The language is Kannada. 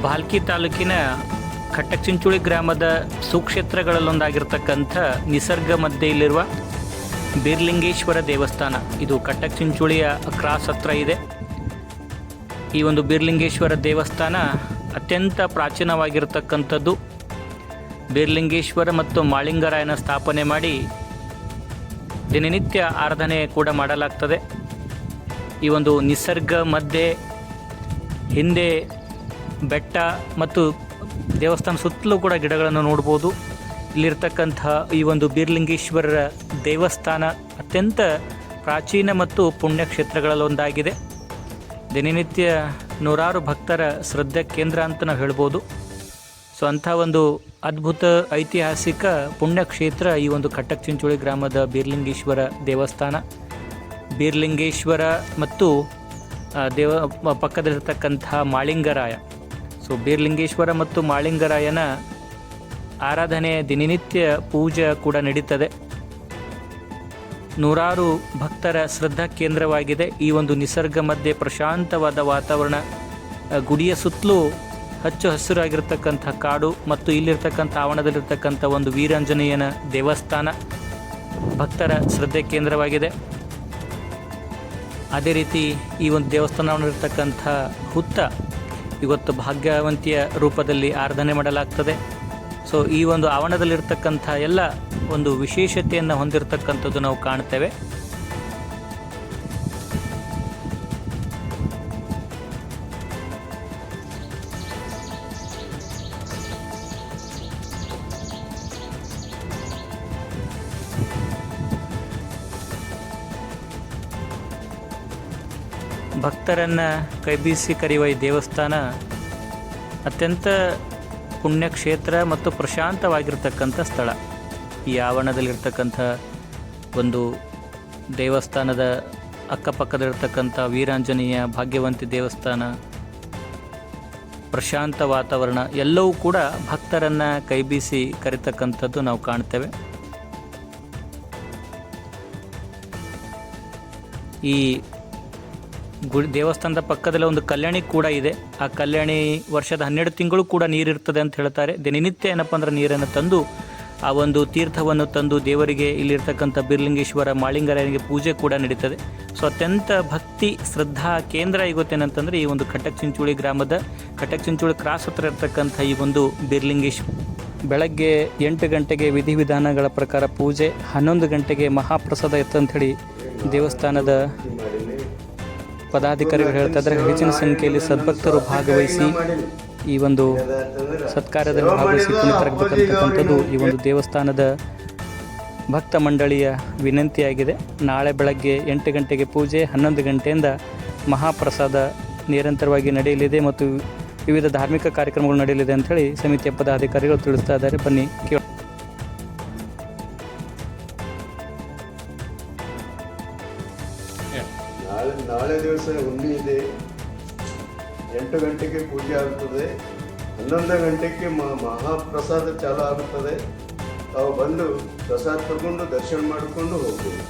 ಭಾಲ್ಕಿ ತಾಲೂಕಿನ ಕಟ್ಟಚಿಂಚುಳಿ ಗ್ರಾಮದ ಸುಕ್ಷೇತ್ರಗಳಲ್ಲೊಂದಾಗಿರ್ತಕ್ಕಂಥ ನಿಸರ್ಗ ಮಧ್ಯೆಯಲ್ಲಿರುವ ಬೀರ್ಲಿಂಗೇಶ್ವರ ದೇವಸ್ಥಾನ. ಇದು ಕಟ್ಟಚಿಂಚುಳಿಯ ಕ್ರಾಸ್ ಹತ್ರ ಇದೆ. ಈ ಒಂದು ಬೀರ್ಲಿಂಗೇಶ್ವರ ದೇವಸ್ಥಾನ ಅತ್ಯಂತ ಪ್ರಾಚೀನವಾಗಿರತಕ್ಕಂಥದ್ದು. ಬೀರ್ಲಿಂಗೇಶ್ವರ ಮತ್ತು ಮಾಳಿಂಗರಾಯನ ಸ್ಥಾಪನೆ ಮಾಡಿ ದಿನನಿತ್ಯ ಆರಾಧನೆ ಕೂಡ ಮಾಡಲಾಗ್ತದೆ. ಈ ಒಂದು ನಿಸರ್ಗ ಮಧ್ಯೆ ಹಿಂದೆ ಬೆಟ್ಟ ಮತ್ತು ದೇವಸ್ಥಾನ ಸುತ್ತಲೂ ಕೂಡ ಗಿಡಗಳನ್ನು ನೋಡ್ಬೋದು. ಇಲ್ಲಿರ್ತಕ್ಕಂತಹ ಈ ಒಂದು ಬೀರ್ಲಿಂಗೇಶ್ವರರ ದೇವಸ್ಥಾನ ಅತ್ಯಂತ ಪ್ರಾಚೀನ ಮತ್ತು ಪುಣ್ಯ ಕ್ಷೇತ್ರಗಳಲ್ಲೊಂದಾಗಿದೆ ದಿನನಿತ್ಯ ನೂರಾರು ಭಕ್ತರ ಶ್ರದ್ಧಾ ಕೇಂದ್ರ ಅಂತ ನಾವು ಹೇಳ್ಬೋದು. ಸೊ ಅಂಥ ಒಂದು ಅದ್ಭುತ ಐತಿಹಾಸಿಕ ಪುಣ್ಯಕ್ಷೇತ್ರ ಈ ಒಂದು ಕಟ್ಟಕ್ ಚಿಂಚೋಳಿ ಗ್ರಾಮದ ಬೀರ್ಲಿಂಗೇಶ್ವರ ದೇವಸ್ಥಾನ. ಬೀರ್ಲಿಂಗೇಶ್ವರ ಮತ್ತು ದೇವ ಪಕ್ಕದಲ್ಲಿರ್ತಕ್ಕಂಥ ಮಾಳಿಂಗರಾಯ. ಸೊ ಬೀರ್ಲಿಂಗೇಶ್ವರ ಮತ್ತು ಮಾಳಿಂಗರಾಯನ ಆರಾಧನೆ ದಿನನಿತ್ಯ ಪೂಜೆ ಕೂಡ ನಡೀತದೆ. ನೂರಾರು ಭಕ್ತರ ಶ್ರದ್ಧಾ ಕೇಂದ್ರವಾಗಿದೆ. ಈ ಒಂದು ನಿಸರ್ಗ ಮಧ್ಯೆ ಪ್ರಶಾಂತವಾದ ವಾತಾವರಣ ಗುಡಿಯ ಸುತ್ತಲೂ ಹಚ್ಚು ಹಸಿರಾಗಿರ್ತಕ್ಕಂಥ ಕಾಡು ಮತ್ತು ಇಲ್ಲಿರ್ತಕ್ಕಂಥ ಆವರಣದಲ್ಲಿರ್ತಕ್ಕಂಥ ಒಂದು ವೀರಾಂಜನೇಯನ ದೇವಸ್ಥಾನ ಭಕ್ತರ ಶ್ರದ್ಧೆ ಕೇಂದ್ರವಾಗಿದೆ. ಅದೇ ರೀತಿ ಈ ಒಂದು ದೇವಸ್ಥಾನವಿರ್ತಕ್ಕಂಥ ಹುತ್ತ ಇವತ್ತು ಭಾಗ್ಯವಂತಿಯ ರೂಪದಲ್ಲಿ ಆರಾಧನೆ ಮಾಡಲಾಗ್ತದೆ. ಸೊ ಈ ಒಂದು ಆವರಣದಲ್ಲಿರ್ತಕ್ಕಂಥ ಎಲ್ಲ ಒಂದು ವಿಶೇಷತೆಯನ್ನು ಹೊಂದಿರತಕ್ಕಂಥದ್ದು ನಾವು ಕಾಣ್ತೇವೆ. ಭಕ್ತರನ್ನು ಕೈಬೀಸಿ ಕರೆಯುವ ಈ ದೇವಸ್ಥಾನ ಅತ್ಯಂತ ಪುಣ್ಯಕ್ಷೇತ್ರ ಮತ್ತು ಪ್ರಶಾಂತವಾಗಿರ್ತಕ್ಕಂಥ ಸ್ಥಳ. ಈ ಆವರಣದಲ್ಲಿರ್ತಕ್ಕಂಥ ಒಂದು ದೇವಸ್ಥಾನದ ಅಕ್ಕಪಕ್ಕದಲ್ಲಿರ್ತಕ್ಕಂಥ ವೀರಾಂಜನೇಯ ಭಾಗ್ಯವಂತಿ ದೇವಸ್ಥಾನ, ಪ್ರಶಾಂತ ವಾತಾವರಣ, ಎಲ್ಲವೂ ಕೂಡ ಭಕ್ತರನ್ನು ಕೈಬೀಸಿ ಕರಿತಕ್ಕಂಥದ್ದು ನಾವು ಕಾಣ್ತೇವೆ. ಈ ಗುಡಿ ದೇವಸ್ಥಾನದ ಪಕ್ಕದಲ್ಲೇ ಒಂದು ಕಲ್ಯಾಣಿ ಕೂಡ ಇದೆ. ಆ ಕಲ್ಯಾಣಿ ವರ್ಷದ ಹನ್ನೆರಡು ತಿಂಗಳು ಕೂಡ ನೀರಿರ್ತದೆ ಅಂತ ಹೇಳ್ತಾರೆ. ದಿನನಿತ್ಯ ಏನಪ್ಪ ಅಂದ್ರೆ ನೀರನ್ನು ತಂದು ಆ ಒಂದು ತೀರ್ಥವನ್ನು ತಂದು ದೇವರಿಗೆ ಇಲ್ಲಿರ್ತಕ್ಕಂಥ ಬಿರ್ಲಿಂಗೇಶ್ವರ ಮಾಳಿಂಗರಾಯನಿಗೆ ಪೂಜೆ ಕೂಡ ನಡೀತದೆ. ಸೊ, ಅತ್ಯಂತ ಭಕ್ತಿ, ಶ್ರದ್ಧಾ ಕೇಂದ್ರ ಇವತ್ತೇನಂತಂದರೆ ಈ ಒಂದು ಕಟಕ್ ಚಿಂಚೋಳಿ ಗ್ರಾಮದ ಕಟಕ್ ಚಿಂಚೋಳಿ ಕ್ರಾಸ್ ಹತ್ರ ಇರ್ತಕ್ಕಂಥ ಈ ಒಂದು ಬಿರ್ಲಿಂಗೇಶ್ವರ ಬೆಳಗ್ಗೆ ಎಂಟು ಗಂಟೆಗೆ ವಿಧಿವಿಧಾನಗಳ ಪ್ರಕಾರ ಪೂಜೆ, ಹನ್ನೊಂದು ಗಂಟೆಗೆ ಮಹಾಪ್ರಸಾದ ಇತ್ತಂಥೇಳಿ ದೇವಸ್ಥಾನದ ಪದಾಧಿಕಾರಿಗಳು ಹೇಳ್ತಾ ಇದ್ದಾರೆ, ಹೆಚ್ಚಿನ ಸಂಖ್ಯೆಯಲ್ಲಿ ಸದ್ಭಕ್ತರು ಭಾಗವಹಿಸಿ ಈ ಒಂದು ಸತ್ಕಾರ್ಯದಲ್ಲಿ ಭಾಗವಹಿಸಿ ಪುನೀತರಾಗಬೇಕಂತಕ್ಕಂಥದ್ದು ಈ ಒಂದು ದೇವಸ್ಥಾನದ ಭಕ್ತ ಮಂಡಳಿಯ ವಿನಂತಿಯಾಗಿದೆ. ನಾಳೆ ಬೆಳಗ್ಗೆ ಎಂಟು ಗಂಟೆಗೆ ಪೂಜೆ, ಹನ್ನೊಂದು ಗಂಟೆಯಿಂದ ಮಹಾಪ್ರಸಾದ ನಿರಂತರವಾಗಿ ನಡೆಯಲಿದೆ ಮತ್ತು ವಿವಿಧ ಧಾರ್ಮಿಕ ಕಾರ್ಯಕ್ರಮಗಳು ನಡೆಯಲಿದೆ ಅಂಥೇಳಿ ಸಮಿತಿಯ ಪದಾಧಿಕಾರಿಗಳು ತಿಳಿಸ್ತಾ ಇದ್ದಾರೆ. ಬನ್ನಿ ನಾಳೆ ನಾಳೆ ದಿವಸ ಹುಣ್ಣಿ ಇದೆ. ಎಂಟು ಗಂಟೆಗೆ ಪೂಜೆ ಆಗುತ್ತದೆ ಹನ್ನೊಂದು ಗಂಟೆಗೆ ಮಹಾಪ್ರಸಾದ ಚಾಲು ಆಗುತ್ತದೆ ತಾವು ಬಂದು ಪ್ರಸಾದ ತಗೊಂಡು ದರ್ಶನ ಮಾಡಿಕೊಂಡು ಹೋಗ್ಬೋದು